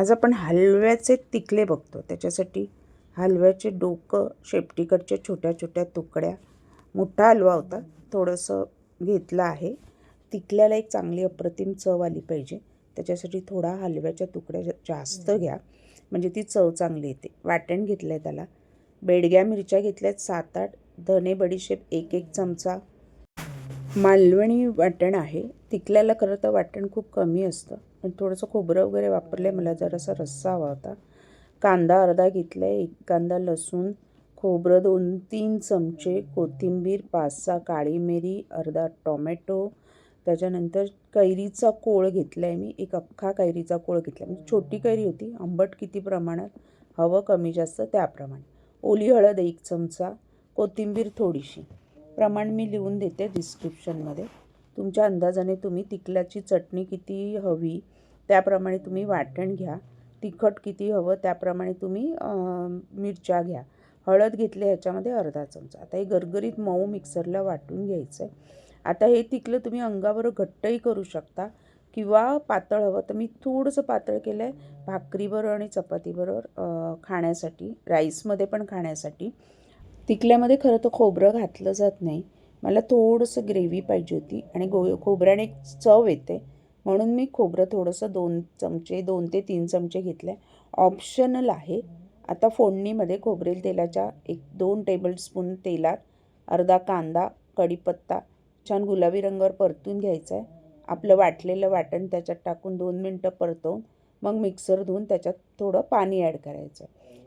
आज आपण हलव्याचे तिकले बघतो. त्याच्यासाठी हलव्याचे डोकं शेपटीकडच्या छोट्या छोट्या तुकड्या मोठा हलवा होता. थोडंसं घेतलं आहे. तिकल्याला एक चांगली अप्रतिम चव आली पाहिजे. त्याच्यासाठी थोडा हलव्याच्या तुकड्या जास्त घ्या. म्हणजे ती चव चांगली येते. वाटण घेतलं आहे त्याला. बेडग्या मिरच्या घेतल्या आहेत सात आठ. धने बडीशेप एक एक चमचा. मालवणी वाटण आहे. तिकल्याला खरं तर वाटण खूप कमी असतं. थोडंसं खोबरं वगैरे वापरलं आहे मला जरासा रस्सा हवा होता. कांदा अर्धा घेतला आहे एक कांदा लसूण खोबरं दोन तीन चमचे कोथिंबीर पाच सहा काळी मिरी अर्धा टॉमॅटो. त्याच्यानंतर कैरीचा कोळ घेतला आहे मी. एक अख्खा कैरीचा कोळ घेतला म्हणजे छोटी कैरी होती. आंबट किती प्रमाणात? हवं कमी जास्त त्याप्रमाणे. ओली हळद एक चमचा कोथिंबीर थोडीशी. प्रमाण मी लिहून देते डिस्क्रिप्शनमध्ये तुमच्या अंदाजाने तुम्ही तिखलाची चटणी किती हवी त्याप्रमाणे तुम्ही वाटण घ्या. तिखट किती हवं त्याप्रमाणे तुम्ही मिरच्या घ्या. हळद घेतली ह्याच्यामध्ये अर्धा चमचा. आता हे गरगरीत मऊ मिक्सरला वाटून घ्यायचं आहे आता हे तिखलं तुम्ही अंगावर घट्टही करू शकता किंवा पातळ हवं. तर मी थोडंसं पातळ केलं आहे भाकरीबरोबर आणि चपातीबरोबर खाण्यासाठी राईसमध्ये पण खाण्यासाठी. तिकल्यामध्ये खरं तर खोबरं घातलं जात नाही. मला थोडंसं ग्रेव्ही पाहिजे होती आणि गो खोबऱ्याने एक चव येते. म्हणून मी खोबरं थोडंसं दोन चमचे दोन ते तीन चमचे घेतले. ऑप्शनल आहे. आता फोडणीमध्ये खोबरेल तेलाच्या एक दोन टेबलस्पून तेलात अर्धा कांदा कढीपत्ता छान गुलाबी रंगावर परतून घ्यायचा आहे. आपलं वाटलेलं वाटण त्याच्यात टाकून दोन मिनटं परतवून मग मिक्सर धुवून त्याच्यात थोडं पाणी ॲड करायचं.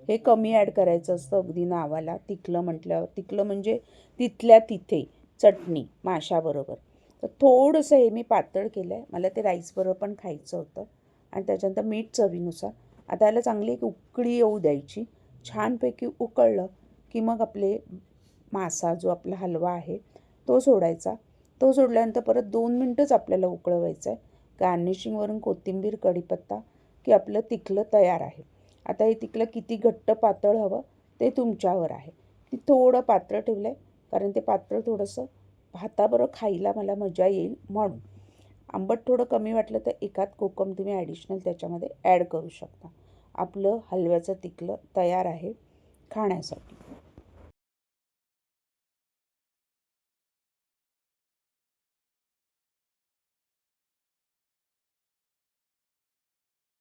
हे कमी ॲड करायचं असतं अगदी नावाला. तिखलं म्हटल्यावर तिखलं म्हणजे तिथल्या तिथे. चटणी माशाबरोबर. तर थोडंसं हे मी पातळ केलं आहे मला ते राईसबरोबर पण खायचं होतं. आणि त्याच्यानंतर मीठ चवीनुसार. आता याला चांगली एक उकळी येऊ द्यायची. छानपैकी उकळलं की मग आपले मासा जो आपला हलवा आहे तो सोडायचा. तो सोडल्यानंतर परत दोन मिनटंच आपल्याला उकळवायचं आहे गार्निशिंगवरून कोथिंबीर कढीपत्ता की आपलं तिखलं तयार आहे. आता हे तिखलं किती घट्ट पातळ हवं ते तुमच्यावर आहे. ती थोडं पातळ ठेवलं आहे कारण ते पात्र थोडंसं भाताबरोबर खायला मला मजा येईल म्हणून. आंबट थोडं कमी वाटलं तर एकात कोकम तुम्ही ॲडिशनल त्याच्यामध्ये ॲड करू शकता. आपलं हलव्याचं तिखलं तयार आहे खाण्यासाठी.